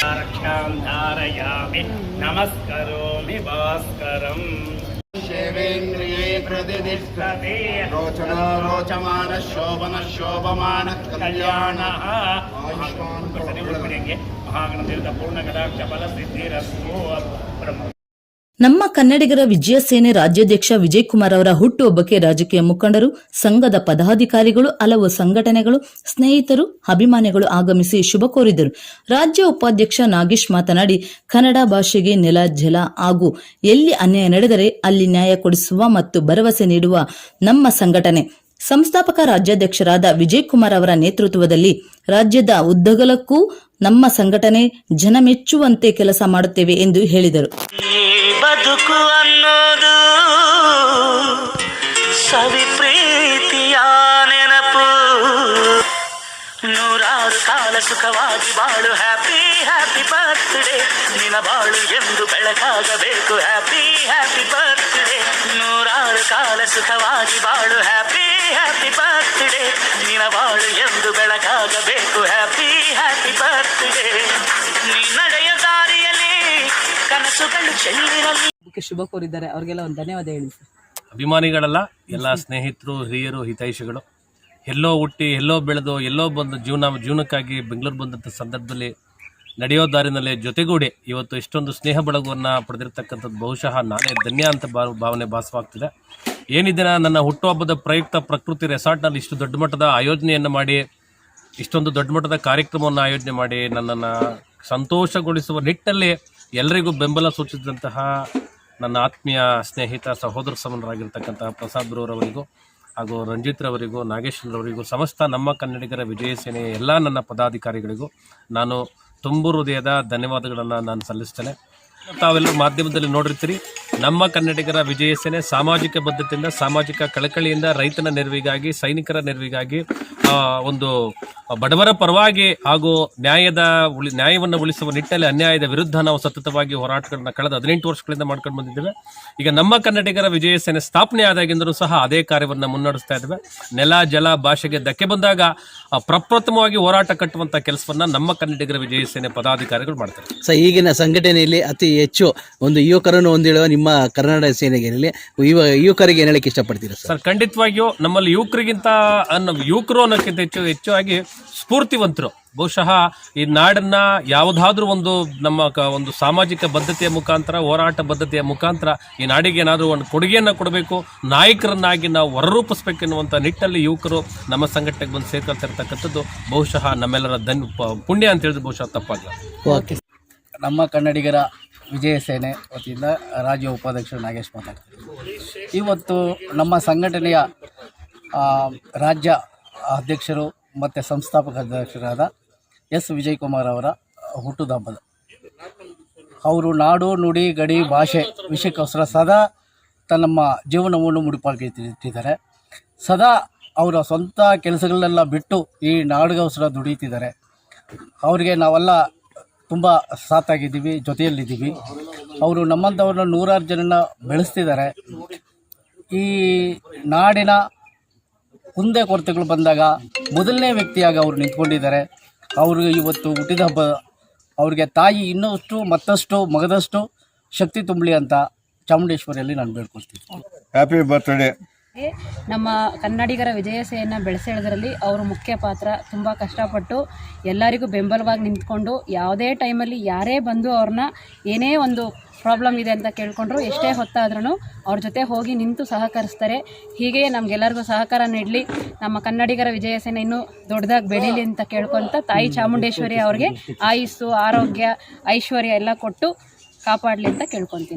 రక్షాం ధారయామి నమస్కరోమి భాస్కరం శివేంద్రియే ప్రతిష్టతే రోచన రోచమాన శోభన శోభమాన కళ్యాణ మహాగణ దేవత పూర్ణ కటాక్ష బల సిద్ధిరస్తు బ్రహ్మ ನಮ್ಮ ಕನ್ನಡಿಗರ ವಿಜಯಸೇನೆ ರಾಜ್ಯಾಧ್ಯಕ್ಷ ವಿಜಯ್ ಕುಮಾರ್ ಅವರ ಹುಟ್ಟುಹಬ್ಬಕ್ಕೆ ರಾಜಕೀಯ ಮುಖಂಡರು, ಸಂಘದ ಪದಾಧಿಕಾರಿಗಳು, ಹಲವು ಸಂಘಟನೆಗಳು, ಸ್ನೇಹಿತರು, ಅಭಿಮಾನಿಗಳು ಆಗಮಿಸಿ ಶುಭ ಕೋರಿದರು. ರಾಜ್ಯ ಉಪಾಧ್ಯಕ್ಷ ನಾಗೇಶ್ ಮಾತನಾಡಿ, ಕನ್ನಡ ಭಾಷೆಗೆ ನೆಲ, ಜಲ ಹಾಗೂ ಎಲ್ಲಿ ಅನ್ಯಾಯ ನಡೆದರೆ ಅಲ್ಲಿ ನ್ಯಾಯ ಕೊಡಿಸುವ ಮತ್ತು ಭರವಸೆ ನೀಡುವ ನಮ್ಮ ಸಂಘಟನೆ. ಸಂಸ್ಥಾಪಕ ರಾಜ್ಯಾಧ್ಯಕ್ಷರಾದ ವಿಜಯ್ ಕುಮಾರ್ ಅವರ ನೇತೃತ್ವದಲ್ಲಿ ರಾಜ್ಯದ ಉದ್ದಗಲಕ್ಕೂ ನಮ್ಮ ಸಂಘಟನೆ ಜನಮೆಚ್ಚುವಂತೆ ಕೆಲಸ ಮಾಡುತ್ತೇವೆ ಎಂದು ಹೇಳಿದರು. ಬದುಕು ಅನ್ನೋದು ಸವಿ ಪ್ರೀತಿಯ ನೆನಪು. ನೂರಾರು ಕಾಲ ಸುಖವಾಗಿ ಬಾಳು ಹ್ಯಾಪಿ ಹ್ಯಾಪಿ ಬರ್ತ್ಡೇ ನಿನ ಬಾಳು ಎಂದು ಬೆಳಕಾಗಬೇಕು ಹ್ಯಾಪಿ ಹ್ಯಾಪಿ ಬರ್ತ್ಡೇ ನೂರಾರು ಕಾಲ ಸುಖವಾಗಿ ಬಾಳು ಹ್ಯಾಪಿ ಅದಕ್ಕೆ ಶುಭ ಕೋರಿದ್ದಾರೆ. ಅವ್ರಿಗೆಲ್ಲ ಒಂದು ಧನ್ಯವಾದ ಹೇಳಿ ಸರ್. ಅಭಿಮಾನಿಗಳಲ್ಲ ಎಲ್ಲ ಸ್ನೇಹಿತರು ಹಿರಿಯರು ಹಿತೈಷಿಗಳು ಎಲ್ಲೋ ಹುಟ್ಟಿ ಎಲ್ಲೋ ಬೆಳೆದು ಎಲ್ಲೋ ಬಂದು ಜೀವನ ಜೀವನಕ್ಕಾಗಿ ಬೆಂಗಳೂರು ಬಂದಂಥ ಸಂದರ್ಭದಲ್ಲಿ ನಡೆಯೋ ದಾರಿನಲ್ಲಿ ಜೊತೆಗೂಡಿ ಇವತ್ತು ಇಷ್ಟೊಂದು ಸ್ನೇಹ ಬಳಗವನ್ನು ಪಡೆದಿರ್ತಕ್ಕಂಥದ್ದು ಬಹುಶಃ ನಾನೇ ಧನ್ಯ ಅಂತ ಭಾವ ಭಾವನೆ ಭಾಸವಾಗ್ತಿದೆ. ಏನಿದ್ದೀನ ನನ್ನ ಹುಟ್ಟುಹಬ್ಬದ ಪ್ರಯುಕ್ತ ಪ್ರಕೃತಿ ರೆಸಾರ್ಟ್ನಲ್ಲಿ ಇಷ್ಟು ದೊಡ್ಡ ಮಟ್ಟದ ಆಯೋಜನೆಯನ್ನು ಮಾಡಿ ಇಷ್ಟೊಂದು ದೊಡ್ಡ ಮಟ್ಟದ ಕಾರ್ಯಕ್ರಮವನ್ನು ಆಯೋಜನೆ ಮಾಡಿ ನನ್ನನ್ನು ಸಂತೋಷಗೊಳಿಸುವ ನಿಟ್ಟಲ್ಲಿ ಎಲ್ಲರಿಗೂ ಬೆಂಬಲ ಸೂಚಿಸಿದಂತಹ ನನ್ನ ಆತ್ಮೀಯ ಸ್ನೇಹಿತ, ಸಹೋದರ ಸಮನರಾಗಿರ್ತಕ್ಕಂತಹ ಪ್ರಸಾದ್ ಬ್ರವರವರಿಗೂ ಹಾಗೂ ರಂಜಿತ್ ರವರಿಗೂ ನಾಗೇಶ್ವರವರಿಗೂ ಸಮಸ್ತ ನಮ್ಮ ಕನ್ನಡಿಗರ ವಿಜಯ ಸೇನೆಯ ಎಲ್ಲ ನನ್ನ ಪದಾಧಿಕಾರಿಗಳಿಗೂ ನಾನು ತುಂಬು ಹೃದಯದ ಧನ್ಯವಾದಗಳನ್ನು ನಾನು ಸಲ್ಲಿಸ್ತೇನೆ. ತಾವೆಲ್ಲರೂ ಮಾಧ್ಯಮದಲ್ಲಿ ನೋಡಿರ್ತೀರಿ. ನಮ್ಮ ಕನ್ನಡಿಗರ ವಿಜಯ ಸೇನೆ ಸಾಮಾಜಿಕ ಬದ್ಧತೆಯಿಂದ, ಸಾಮಾಜಿಕ ಕಳಕಳಿಯಿಂದ ರೈತನ ನೆರವಿಗಾಗಿ, ಸೈನಿಕರ ನೆರವಿಗಾಗಿ ಒಂದು ಬಡವರ ಪರವಾಗಿ ಹಾಗೂ ನ್ಯಾಯದ ಉಳಿ, ನ್ಯಾಯವನ್ನು ಉಳಿಸುವ ನಿಟ್ಟಲ್ಲಿ ಅನ್ಯಾಯದ ವಿರುದ್ಧ ನಾವು ಸತತವಾಗಿ ಹೋರಾಟಗಳನ್ನ ಕಳೆದ ಹದಿನೆಂಟು ವರ್ಷಗಳಿಂದ ಮಾಡ್ಕೊಂಡು ಬಂದಿದ್ದೇವೆ. ಈಗ ನಮ್ಮ ಕನ್ನಡಿಗರ ವಿಜಯ ಸೇನೆ ಸ್ಥಾಪನೆ ಆದಾಗಿಂದಲೂ ಸಹ ಅದೇ ಕಾರ್ಯವನ್ನು ಮುನ್ನಡೆಸ್ತಾ ಇದ್ದೇವೆ. ನೆಲ, ಜಲ ಭಾಷೆಗೆ ಧಕ್ಕೆ ಬಂದಾಗ ಪ್ರಪ್ರಥಮವಾಗಿ ಹೋರಾಟ ಕಟ್ಟುವಂತ ಕೆಲಸವನ್ನ ನಮ್ಮ ಕನ್ನಡಿಗರ ವಿಜಯ ಸೇನೆ ಪದಾಧಿಕಾರಿಗಳು ಮಾಡ್ತಾರೆ. ಸರ್, ಈಗಿನ ಸಂಘಟನೆಯಲ್ಲಿ ಅತಿ ಹೆಚ್ಚು ಒಂದು ಯುವಕರನ್ನು ಹೊಂದಿರುವ ನಿಮ್ಮ ಕರ್ನಾಟಕ ಸೇನೆಗೆ ಯುವ ಯುವಕರಿಗೆ ಏನು ಹೇಳಕ್ಕೆ ಇಷ್ಟಪಡ್ತೀರಾ ಸರ್? ಸರ್ ಖಂಡಿತವಾಗಿಯೂ ನಮ್ಮಲ್ಲಿ ಯುವಕರಿಗಿಂತ ನಮ್ಮ ಯುವಕರು ಅನ್ನೋಕ್ಕಿಂತ ಹೆಚ್ಚು ಹೆಚ್ಚಾಗಿ ಸ್ಫೂರ್ತಿವಂತರು. ಬಹುಶಃ ಈ ನಾಡನ್ನ ಯಾವುದಾದ್ರೂ ಒಂದು ನಮ್ಮ ಕ- ಒಂದು ಸಾಮಾಜಿಕ ಬದ್ಧತೆಯ ಮುಖಾಂತರ ಹೋರಾಟ ಬದ್ಧತೆಯ ಮುಖಾಂತರ ಈ ನಾಡಿಗೆ ಏನಾದರೂ ಒಂದು ಕೊಡುಗೆಯನ್ನು ಕೊಡಬೇಕು ನಾಯಕರನ್ನಾಗಿ ನಾವು ಹೊರರೂಪಿಸ್ಬೇಕೆನ್ನುವಂಥ ನಿಟ್ಟಲ್ಲಿ ಯುವಕರು ನಮ್ಮ ಸಂಘಟನೆಗೆ ಬಂದು ಸೇರ್ಕೊಳ್ತಿರ್ತಕ್ಕಂಥದ್ದು ಬಹುಶಃ ನಮ್ಮೆಲ್ಲರ ಧನ್ ಪುಣ್ಯ ಅಂತ ಹೇಳಿದ್ರು ಬಹುಶಃ ತಪ್ಪಾಗಲ್ಲ. ಓಕೆ ನಮ್ಮ ಕನ್ನಡಿಗರ ವಿಜಯ ಸೇನೆ ವತಿಯಿಂದ ರಾಜ್ಯ ಉಪಾಧ್ಯಕ್ಷ ನಾಗೇಶ್ ಮಾತಾಡ್ತೀನಿ ಇವತ್ತು ನಮ್ಮ ಸಂಘಟನೆಯ ರಾಜ್ಯ ಅಧ್ಯಕ್ಷರು ಮತ್ತು ಸಂಸ್ಥಾಪಕ ಅಧ್ಯಕ್ಷರಾದ ಎಸ್. ವಿಜಯಕುಮಾರ್ ಅವರ ಹುಟ್ಟುದ ಹಬ್ಬದ ಅವರು ನಾಡು, ನುಡಿ, ಗಡಿ, ಭಾಷೆ ವಿಷಯಕ್ಕೋಸ್ಕರ ಸದಾ ತಮ್ಮ ಜೀವನವನ್ನು ಮುಡಿಪಾಗಿಟ್ಟಿದ್ದಾರೆ. ಸದಾ ಅವರ ಸ್ವಂತ ಕೆಲಸಗಳನ್ನೆಲ್ಲ ಬಿಟ್ಟು ಈ ನಾಡಿಗೋಸ್ಕರ ದುಡಿಯುತ್ತಿದ್ದಾರೆ. ಅವರಿಗೆ ನಾವೆಲ್ಲ ತುಂಬ ಸಾಥಾಗಿದ್ದೀವಿ ಜೊತೆಯಲ್ಲಿದ್ದೀವಿ. ಅವರು ನಮ್ಮಂಥವ್ರನ್ನ ನೂರಾರು ಜನನ ಬೆಳೆಸ್ತಿದ್ದಾರೆ. ಈ ನಾಡಿನ ಕುಂದೆ ಕೊರತೆಗಳು ಬಂದಾಗ ಮೊದಲನೇ ವ್ಯಕ್ತಿಯಾಗಿ ಅವರು ನಿಂತ್ಕೊಂಡಿದ್ದಾರೆ. ಅವ್ರಿಗೆ ಇವತ್ತು ಹುಟ್ಟಿದ ಹಬ್ಬ. ಅವ್ರಿಗೆ ತಾಯಿ ಇನ್ನಷ್ಟು, ಮತ್ತಷ್ಟು, ಮಗದಷ್ಟು ಶಕ್ತಿ ತುಂಬಲಿ ಅಂತ ಚಾಮುಂಡೇಶ್ವರಿಯಲ್ಲಿ ನಾನು ಬೇಡ್ಕೊಳ್ತೀನಿ. ಹ್ಯಾಪಿ ಬರ್ತ್ಡೇ ನಮ್ಮ ಕನ್ನಡಿಗರ ವಿಜಯಸೇನ ಬೆಳೆಸೆಳೆದರಲ್ಲಿ ಅವರು ಮುಖ್ಯ ಪಾತ್ರ ತುಂಬ ಕಷ್ಟಪಟ್ಟು ಎಲ್ಲರಿಗೂ ಬೆಂಬಲವಾಗಿ ನಿಂತ್ಕೊಂಡು ಯಾವುದೇ ಟೈಮಲ್ಲಿ ಯಾರೇ ಬಂದು ಅವ್ರನ್ನ ಏನೇ ಒಂದು ಪ್ರಾಬ್ಲಮ್ ಇದೆ ಅಂತ ಕೇಳ್ಕೊಂಡ್ರು ಎಷ್ಟೇ ಹೊತ್ತಾದ್ರೂ ಅವ್ರ ಜೊತೆ ಹೋಗಿ ನಿಂತು ಸಹಕರಿಸ್ತಾರೆ. ಹೀಗೆ ನಮಗೆಲ್ಲರಿಗೂ ಸಹಕಾರ ನೀಡಲಿ. ನಮ್ಮ ಕನ್ನಡಿಗರ ವಿಜಯ ಸೇನೆ ಇನ್ನೂ ದೊಡ್ಡದಾಗಿ ಬೆಳೀಲಿ ಅಂತ ಕೇಳ್ಕೊಂತ ತಾಯಿ ಚಾಮುಂಡೇಶ್ವರಿ ಅವ್ರಿಗೆ ಆಯುಸ್ಸು, ಆರೋಗ್ಯ, ಐಶ್ವರ್ಯ ಎಲ್ಲ ಕೊಟ್ಟು ಕಾಪಾಡಲಿ ಅಂತ ಕೇಳ್ಕೊತೀನಿ.